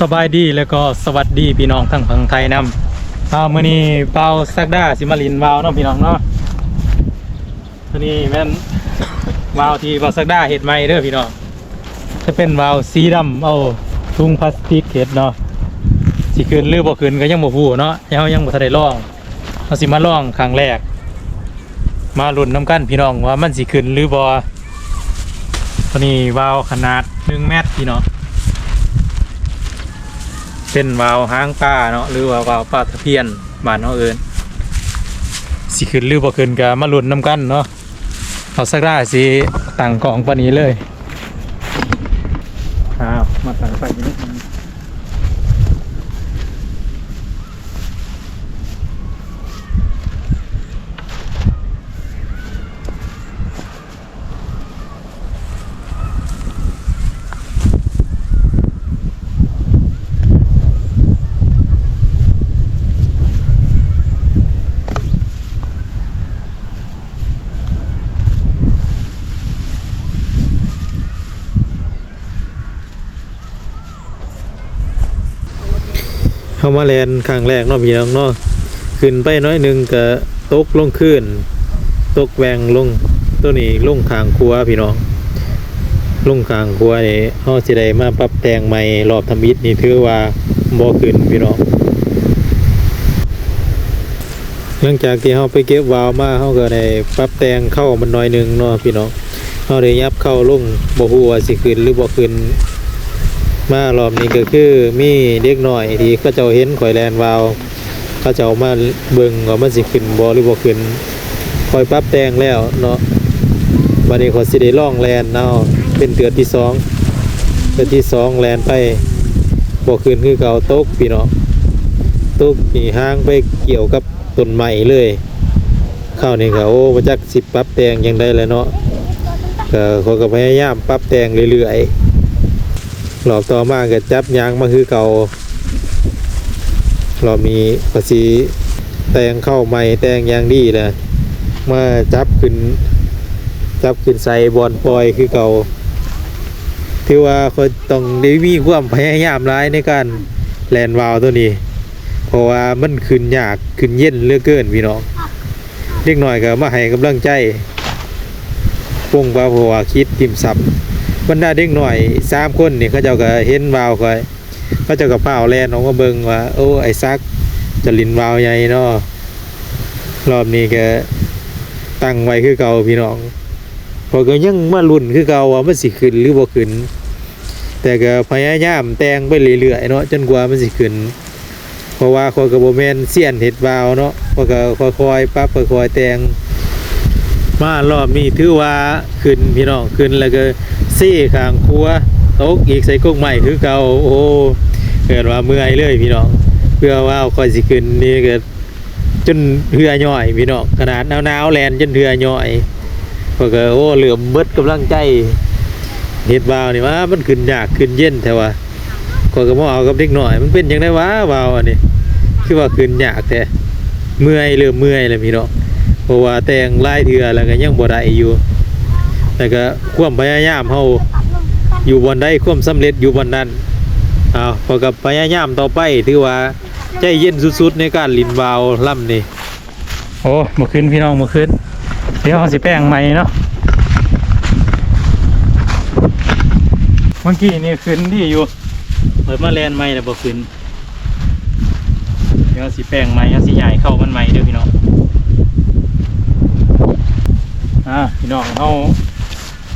สบายดีแล้วก็สวัสดีพี่น้องทั้งฝั่งไทยนำเอามื้อนี้เปาซักด้าสิมาลินวาวเนาะพี่น้องเนาะตัวนี้แม่นวาวที่เปาซักด้าเฮ็ดใหม่เด้อพี่น้องจะเป็นวาวสีดำเอาถุงพลาสติกเฮ็ดเนาะสิขึ้นหรือบ่ขึ้นก็ยังบ่ฮู้เนาะยังยังบ่ทันได้ลองเอาสิมาลองครั้งแรก มาลุ้นน้ำกันพี่น้องว่ามันสิขึ้นหรือบ่ตัวนี้วาวขนาด1เมตรพี่น้อง เส้นวาวหางปลาเนาะหรือว่าวาวปลาตะเพียนบ้านเนาเอินสิขึ้นหรือบ่ขึ้นก็มาลุ้นน้ำกันเนาะเอาสักได้สิตั้งกองปานนี้เลยครับมาตั้งไปนิ เข้ามาแลนครั้งแรกเนาะพี่น้องเนาะขึ้นไปน้อยนึงก็ตกลงขึ้น ตกแวงลงตัวนี้ลงข้างครัวพี่น้องลงข้างครัวนี่เฮาสิได้มาปรับแต่งใหม่รอบทำอิฐนี่ถือว่าบ่ขึ้นพี่น้องหลังจากที่เฮาไปเก็บวาวมาเฮาก็ได้ปรับแต่งเข้ามันหน่อยนึงเนาะพี่น้องเฮาได้ยับเข้าลงบ่ฮู้ว่าสิขึ้นหรือบ่ขึ้น มารอบนี้ก็คือมีเด็กน้อยที่เขาเจ้าเห็นข่อยแลนวาวเขาเจ้ามาเบิ่งว่ามันสิขึ้นบ่หรือบ่ขึ้นค่อยปรับแต่งแล้วเนาะวันนี้ขอยสิได้ลองแลนเนาะเป็นเดือนที่สองเดือนที่สองแลนไปบ่ขึ้นคือเก่าตกพี่น้องตุกนี่ห้างไปเกี่ยวกับต้นไม้เลยข้าวนี่ก็โอ้มาจักสิปรับแต่งยังได้แล้วเนาะก็เขาก็พยายามปรับแต่งเรื่อยๆ รอบต่อมาก็จับยางมาคือเก่าเรอบนี้ก็สิแตงเข้าใหม่แตงยางดีนะมาจับขึ้น จับขึ้นใส่บอลปล่อยคือเก่าถือว่าเขาต้องได้มีความพยายามร้ายในการแลนวาวตัวนี้ เพราะว่ามันขึ้นยากขึ้นเย็นเลือเกินพี่น้องเด็กหน่อยก็มาให้กำลังใจปงว่าเพราะว่าคิดติมซับ บรรดาเด็กหน่อยสามคนนี่เขาเจ้าก็เห็นวาวคอยเขาเจ้าก็เผาแลนออกมาเบิ่งว่า โอ้ไอ้ซักจะลินวาวใหญ่เนาะรอบนี้ก็ตั้งไว้คือเก่าพี่น้องพอก็ยังมาลุ้นคือเก่าว่ามันสิขึ้นหรือบ่ขึ้นแต่ก็พยายามแต่งไปเรื่อยๆเนาะจนกว่ามันสิขึ้นเพราะว่าคอยกับโบแมนเสียนเห็ดวาวเนาะคอยก็ค่อยๆปั๊บค่อยๆแต่งมารอบนี้ถือว่าขึ้นพี่น้องขึ้นแล้วก็ ซี่ข้างครัวตกอีกใส่กุ้งใหม่คือเก่าโอ้เกิดว่าเมื่อยเลยพี่น้องเพื่อว่าคอยสิขึ้นนี่เก็จนเหือย่อยพี่น้องขนาดหนาวๆแลนจนเหือย่อยพอยก็โอ้เหลื่อมเบิดกำลังใจเห็ดวาวนี่ว่ามันขึ้นยากขึ้นเย็นแต่ว่าข้อยก็บ่เอากับเด็กหน่อย มันเป็นจังได๋วะวาวอันนี้คือว่าขึ้นยากแต่เมื่อยเริ่มเมื่อยแล้วพี่น้องเพราะว่าแต่งลายเทื่อแล้วก็ยังบ่ได้อยู่ แต่ก็ความพยายามเฮาอยู่บนใดความสำเร็จอยู่บนนั้นเอาพอกับพยายามต่อไปถือว่าใจเย็นสุดๆในการลินวาวล่ำนี่โอ้มื่อคืนพี่น้องมื่อคืนเดี๋ยวเฮาสิแป้งใหม่เนาะเมื่อกี้นี่ขึ้นดีอยู่เปิดมาแลนใหม่แล้วบ่ขึ้นเดี๋ยวสิแป้งใหม่เอาสิใหญ่เข้ามันใหม่เด้อพี่น้องอ่าพี่น้องเอา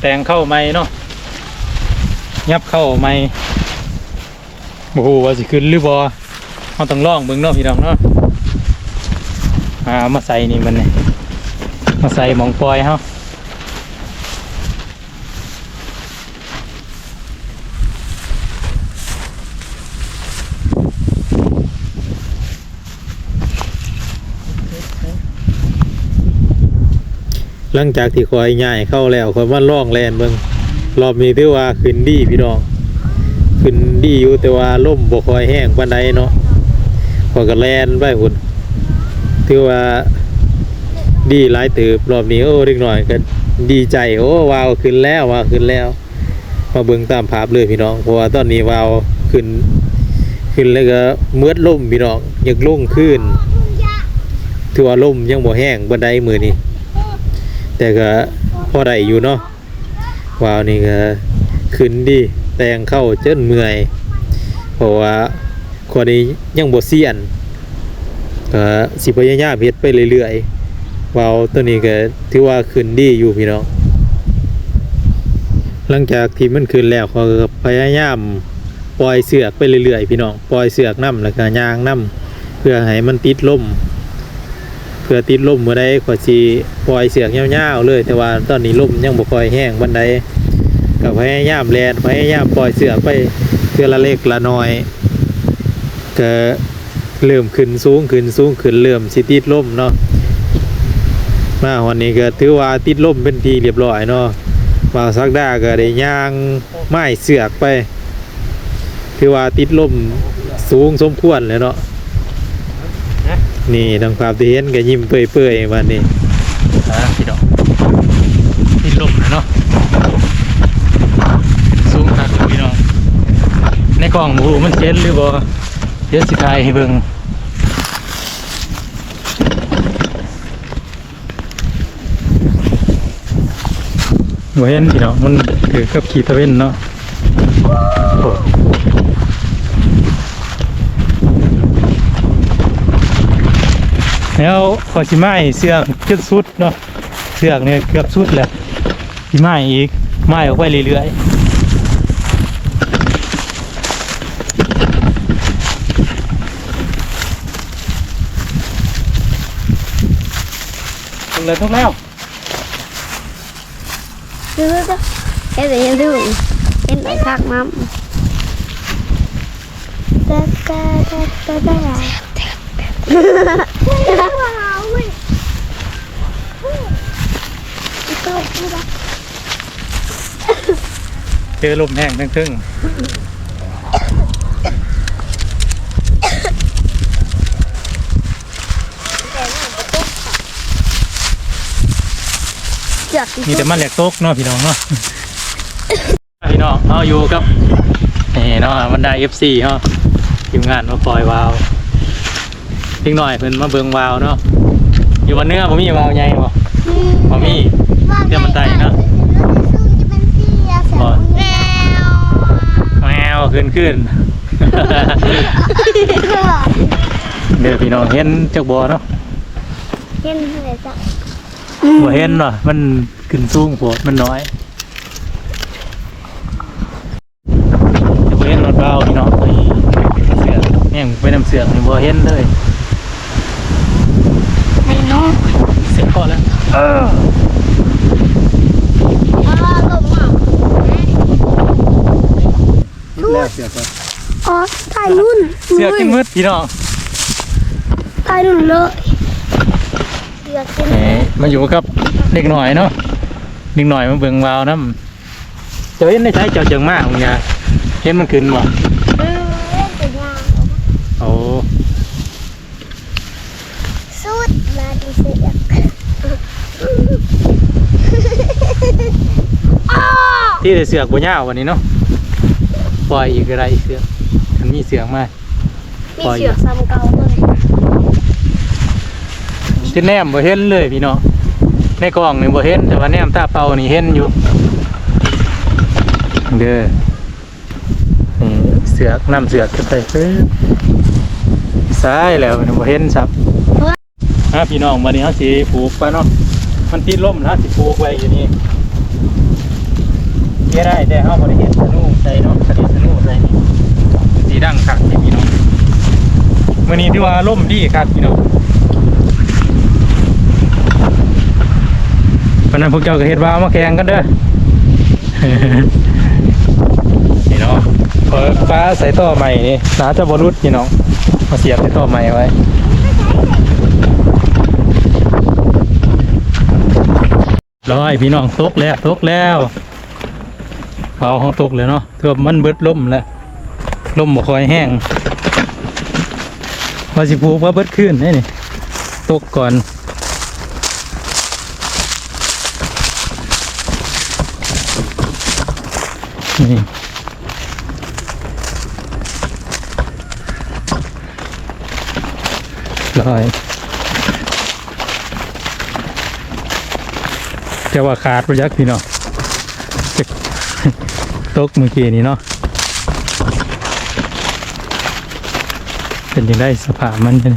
แต่งเข้าใหม่เนาะยับเข้าใหม่โอ้โหว่าสิขึ้นหรือบอเฮาต้องลองเบิ่งเนาะพี่น้องเนาะอ่ามาใส่นี่มันนี่มาใส่หมองปล่อยเฮา หลังจากที่คอยง่ายเข้าแล้วคอยว่าล่องแลนเบิ่งรอบนี้ถือว่าขึ้นดีพี่น้องขึ้นดีอยู่แต่ว่าล่มบ่คอยแห้งปานใดเนาะคอยก็แลนไปหุ่นถือว่าดีหลายติบรอบนี้โอ้เด็กหน่อยก็ดีใจโอ้วาวขึ้นแล้ววาวขึ้นแล้ว มาเบิ่งตามภาพเลยพี่น้องเพราะว่าตอนนี้วาวขึ้น ขึ้นแล้วก็เมื่อล่มพี่น้องอยากลงขึ้นถือว่าล่มยังบ่แห้งบันไดมือนี้ แต่ก็พอได้อยู่เนาะว้าวนี่ก็ขึ้นดีแต่งเข้าเจิ้นเมื่อยเพราะว่าคนนี้ยังบ่เซียนก็สิพยายามเฮ็ดไปเรื่อยๆว้าวตัวนี้ก็ถือว่าขึ้นดีอยู่พี่น้องหลังจากที่มันขึ้นแล้วเขาก็พยายามปล่อยเสือกไปเรื่อยๆพี่น้องปล่อยเสือกน้ำแล้วก็ยางน้ำเพื่อให้มันติดลม พื่อติดลมเมื่อใดก็สิปล่อยเสือกยาวๆเลย แต่ว่าตอนนี้ลมยังบ่ค่อยแห้งบันไดก็พยายามแลนพยายามปล่อยเสือกไปเพื่อละเล็กละน้อยก็เริ่มขึ้นสูงขึ้นสูงขึ้นเริ่มสิติดลมเนาะมาวันนี้ก็ถือว่าติดลมเป็นทีเรียบร้อยเนาะบาซักดาก็ได้ย่างไม้เสือกไปคือว่าติดลมสูงสมควรเลยเนาะ นี่ทางภาพที่เห็นก็ยิ้มเปื่อยๆวันนี้อ่าพี่น้องติดลมนะเนาะสูงคักอยู่พี่น้องในกล่องหมูมันเจ็ดหรือบ่เดี๋ยวสิทายให้เบิ่งเห็นพี่น้องมันคือกับขีตะเว้นเนาะโอ้ แล้วขอชิไม้เสือกจนสุดเนาะเสือกเนี่ยเกือบสุดแล้วชิไม้อีกไม้ออกไปเรื่อยๆทุกเลยทุกแล้วดูดูเห็นแต่ยังดูเห็นแต่คักมั้มตาตาตาตาตาว้าว เจอลมแห้งทั้งครึ่งมีแต่มันแหลกโต๊กเนาะพี่น้องเนาะพี่น้องเอาอยู่กับนี่เนาะบรรดา FC เนาะทีมงานมาปล่อยวาว ทิ้งหน่อยเพิ่นมาเบิ่งวาวเนาะอยู่วันเนื้อผมมีวาวใหญ่บ่บ่มีเดี๋ยวมันไต่เนอะจะเป็นเสียแสงแก้วแมวขึ้นขึ้น เดี๋ยวพี่น้องเห็นจักบ่เนาะเห็นเลยจ้ะบ่เห็นว่ะมันขึ้นสูงโพดมันน้อยจะบ่เห็นรถวาวพี่น้องไอ้เสือกแม่งไปน้ำเสือกนี่บ่เห็นเลย ไอ้น้อง เสียก่อนแล้ว เอออ๋อลงมาแล้วเสือกก่อนอ๋อถ่ายรุ่นเสือกินมืดพี่น้องถ่ายรุ่นเลยเสือกินเอ้มาอยู่กับเด็กหน่อยเนาะเด็กหน่อยมาเบิ่งวาวน้ำเจะเห็นในใช้เจ้าเจังมากมึงยาเห็นมันขึ้นบ่ เออเล่นแต่ยาง โอ้ สุดมาดีเสือกอ้าว ที่ได้เสือกบ่ยาววันนี้เนาะปล่อยอีกอะไรเสือกมันมีเสือกมามีเสือกซ้ำเก่าเลยที่แนมบ่เห็นเลยพี่น้องในกล่องนี่บ่เห็นแต่ว่าแนมตาเปล่านี่เห็นอยู่เด้อนี่เสือกนํเสือกขึ้นไปเพิ่นซ้ายแล้วนี่บ่เห็นซับอะพี่น้องวันนี้เฮาสิปลูกไปเนาะมันติดลมแล้วสิปลูกไว้อยู่นี่ เฮ็ได้แต่เฮาบ่ได้เฮ็ดสนุใส่เนาะสนิทสนุใส่นี่สีดังคักนี่พี่น้องมื้อนี้ที่ว่าลมดีคักพี่น้องวันนั้นพวกเจ้าก็เฮ็ดว่ามาแข่งกันเด้อนี่เนาะเปิดฟ้าใส่ต่อใหม่นี่น่าจะบรุษพี่น้องมาเสียบใส่ต่อใหม่ไว้ร้อยพี่น้องตกแล้วตกแล้ว เอาห้องตกเลยเนาะเทือมันเบิดล่มแล้วล่มบ่คอยแห้งว่าสิผูกว่าเบิดขึ้นนี่นี่ตกก่อนนี่ร้อยจะว่าขาดประยักพี่เนาะ ตกเมื่อกี้นี้เนาะเป็นยังได้สภาพมันเป็น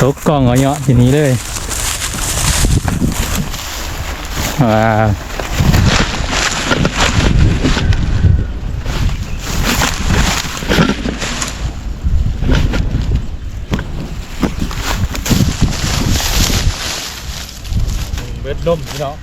ตกกองเอาเนาะทีนี้เลยว้าว เบิดล่มพี่น้อง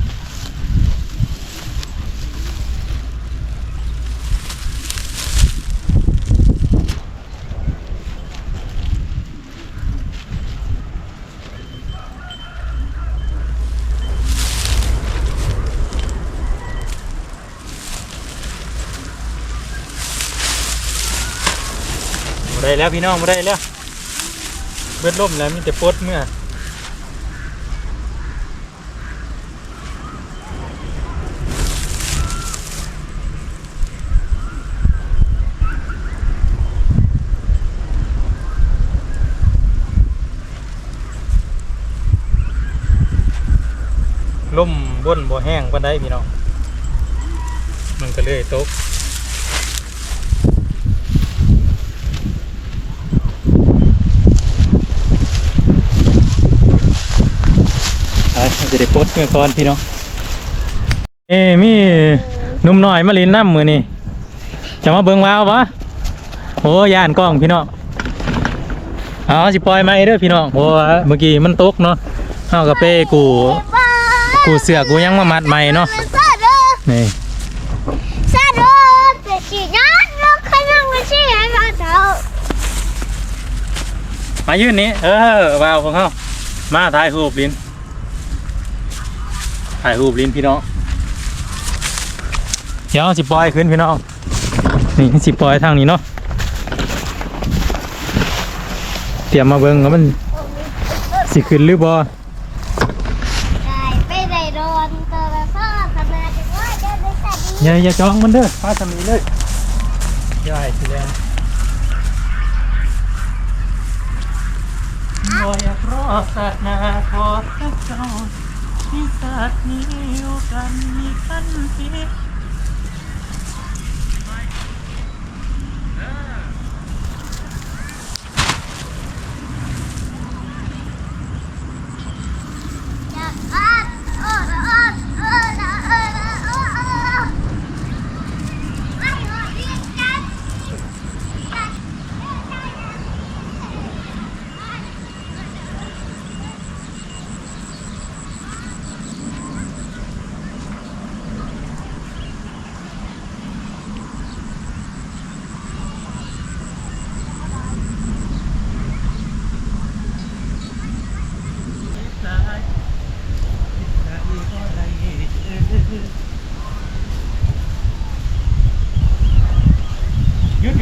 บ่ได้แล้วพี่น้องบ่ได้แล้วเบิดล่มแล้วมีแต่ปดเมื่อ ล่ม บนบ่แห้งปานใดพี่น้องมันก็เลยตกอะจะได้ปลดเมื่อก่อนพี่น้องเอ้มีหนุ่มน้อยมาลินน้ำมือนี่จะมาเบิ่งว้าวปะโอ้ย่านกล้องพี่น้องเอาสิปล่อยมาเด้อพี่น้องเพราะว่าเมื่อกี้มันตกเนาะเอากระเป้กู กูเสือกกูยังมามัดใหม่เนาะซาเด้อนี่ซาเด้อแต่ฉีดยัดแล้วขยังไม่ใช่ให้เราเด้อมายืนนี้ เออว้าวของเขามาถ่ายรูปลินถ่ายรูปลินพี่น้องเดี๋ยวสิปล่อยขึ้นพี่น้องนี่สิปล่อยทางนี้เนาะเตรียมมาเบิ่งว่ามันสิขึ้นหรือบ่ ได้ไปได้โดนตัวละซ่อทำไมถึงว่าจะได้แต่ดี อย่าอย่าจองมันเด้อฟ้าสมีเลยใช่สิแดงบอยากรอสัตว์นาขอสักเจ้าที่สัตว์นี้อยู่กันมีขันเพียง อยากอ่านเออเออเออเออเออเออเออไม่หอดเรียกกัน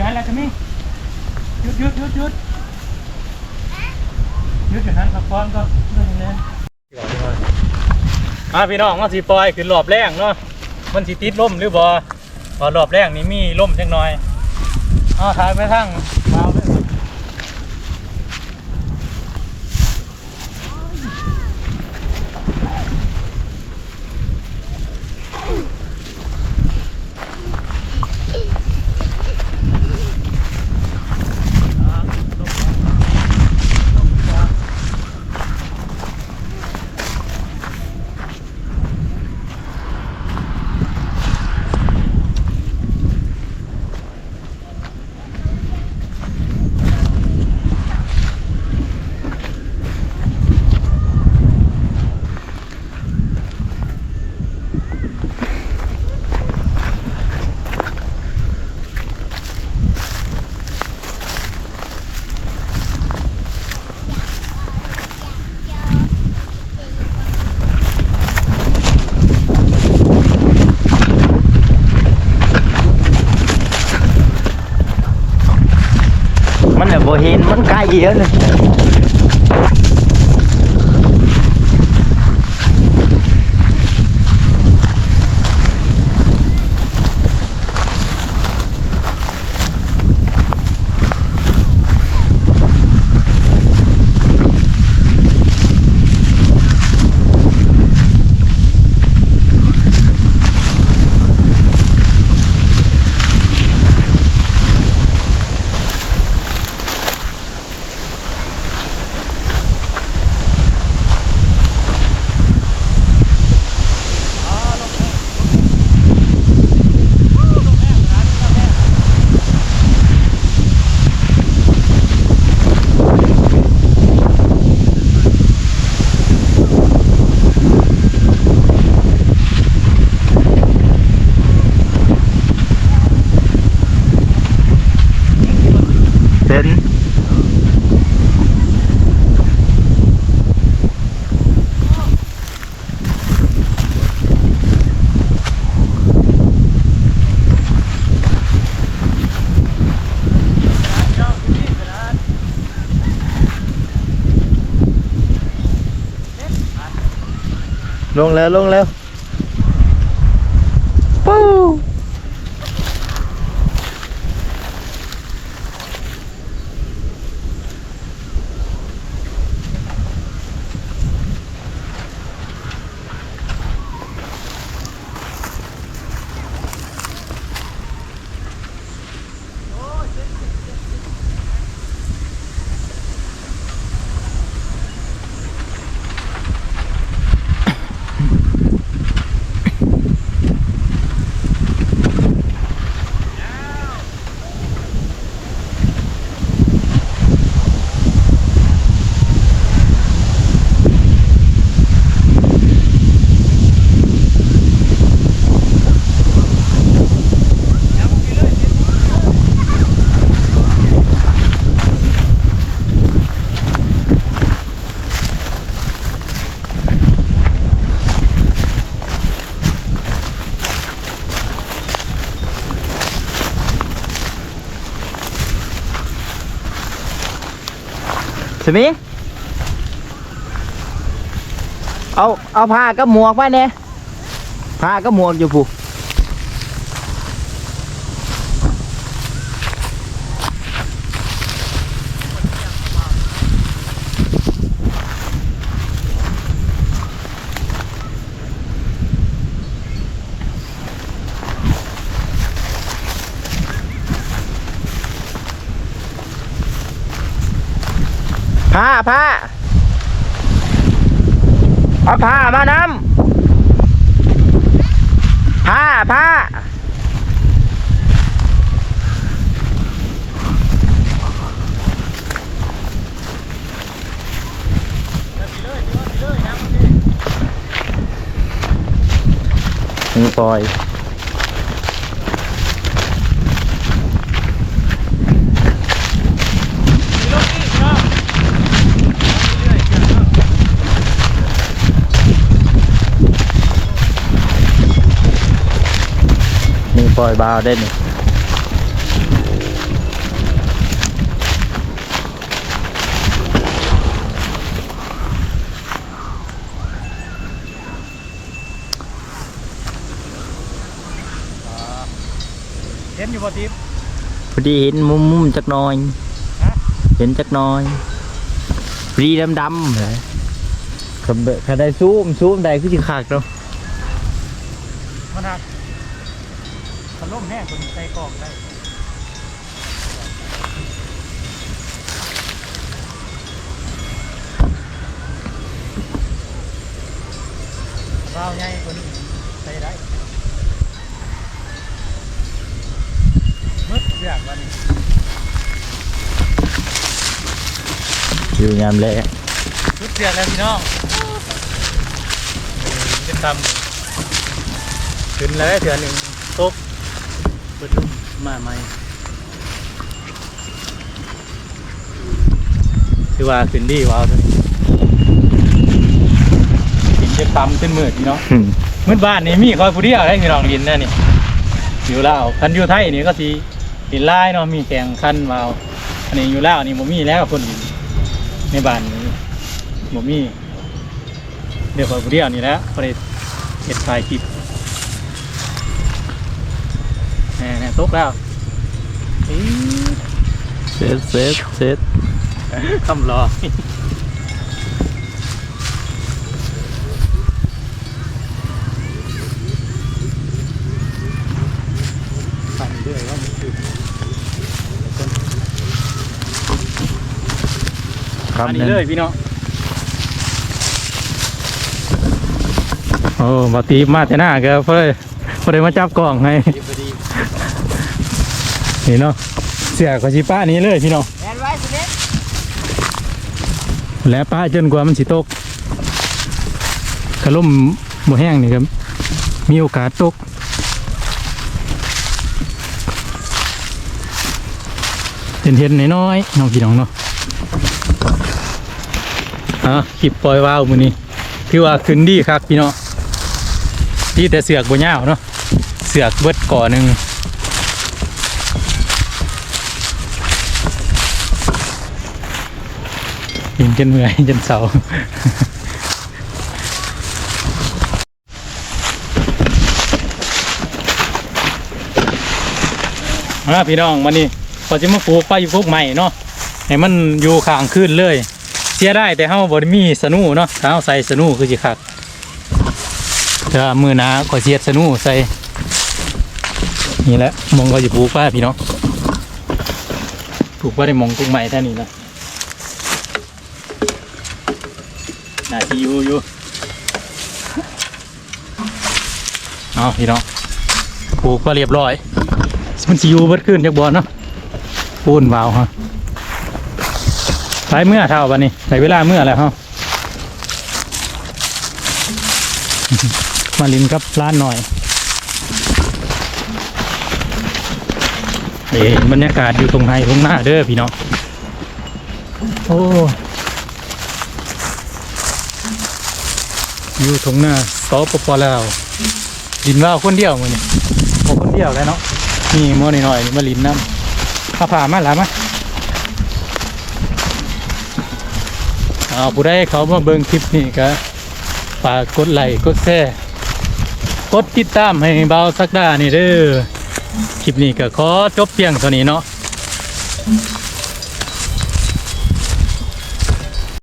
หันแล้วจะมีหยุดหยุดหยุดหยุดหยุดอยู่หันขับฟอนก็เรื่องนี้อ่าพี่น้องมาสีปล่อยขึ้นรอบแรกเนาะมันสีติดล่มหรือบ่พอรอบแรกนี่มีล่มจังหน่อยอ่าถ่ายไปทั้งวาวเลย มันแบบโบเห็นมันไกลเยอะเลย ลงแล้วลงแล้วปู้ สมิงเอาเอาผ้ากับหมวกมาเนี่ยผ้ากับหมวกอยู่ผู้ ผ้าผ้าเอาผ้ามานำผ้าผ้าปล่อย นี่ ปล่อยบาวได้นี่เห็นอยู่บ่ทิพย์พอดีเห็นมุมมุมๆจักหน้อยฮะเห็นจักหน้อยพอดีดำดำๆเลยขับขับได้ซูมซูมได้คือสิขากเนาะ มันหัก มันล่มแห้งคนใส่กล่องได้เบาใหญ่คนนี้ใส่ได้มึดเรียกวันนี้อยู่ยามแลชุดเสียแล้วพี่น้องจะทำขึ้นแล้วเถื่อหนึ่งตก เปิดลุ่มมาใหม่คือว่าขึ้นดีว้าวตัวนี้กินจะตำเป็นมืดพี่น้องมืดบ้านนี่มีคอยผู้เดียวได้พี่น้องกินแน่นี่อยู่ลาวคันอยู่ไทยนี่ก็สีกินไล่เนาะมีแข่งคันวาวอันนี้อยู่ลาวนี่บ่มีแล้วคนกินในบ้านนี้บ่มีเดี๋ยวคอยผู้เดียวนี่แหละพอได้เห็ดถ่ายคลิป แหน่ๆตกแล้วอี๋เสร็จเสร็จเสร็จคำรอปั่นเรื่อยว่ามันคือคำอันหนี้นึ่งเลยพี่น้องโอ้มาตีมาแต่หน้าก็เพราะเลยเพราะเลยมาจับกล่องให้ นี่เนาะเสียกับชิป้านี้เลยพี่น้องแอนไว้สิเด็กและป้าจนกว่ามันสิตกกระล่มบ่แห้งนี่ครับ มีโอกาสตกเห็นเห็นๆน้อยๆน้องพี่น้องเนาะอะคลิปปล่อยวาวมือนี้ถือว่าขึ้นดีครับพี่น้องที่แต่เสือกบ่ยาวเนาะเสือกเบิดก่อหนึ่ง ยิงจนเมื่อยจนเศร้าฮ่าพี่น้องมานี่พอจะมาปลูกไปอยู่พวกใหม่เนาะให้มันอยู่ข้างขึ้นเลย เสียได้แต่เฮาบ่ได้มีสนูเนาะถ้าเฮาใส่สนูคือสิคักถ้ามือหนาขอเสียสนูใส่นี่แหละมองก็จะปลูกป้าพี่น้องปลูกป้าได้มองกุ้งใหม่แท่นี้นะ น่าที่อยู่อยู่เอาพี่น้องปลูกก็เรียบร้อย มันสิอยู่เบิดขึ้นจากบอลเนาะปูนวาวฮะไปเมื่อเท่าบันนี้ใส่เวลาเมื่อแล้วฮะมาลินกับร้านหน่อยเห็นบรรยากาศอยู่ตรงไหนตรงหน้าเด้อพี่น้องโอ้ อยู่ตรงหน้าสปปลาวดินว่าวคนเดียวมันนี่โอ้คนเดียวแล้วเนาะนี่มอหน่อยๆมาลินน้ำข้าผ่ามาหลามาเอาผู้ใดเขามาเบิ่งคลิปนี้ก็ฝากกดไลค์กดแชร์กดติดตามให้เบาสักดานี่เด้อคลิปนี้ก็ขอจบเพียงเท่านี้เนาะ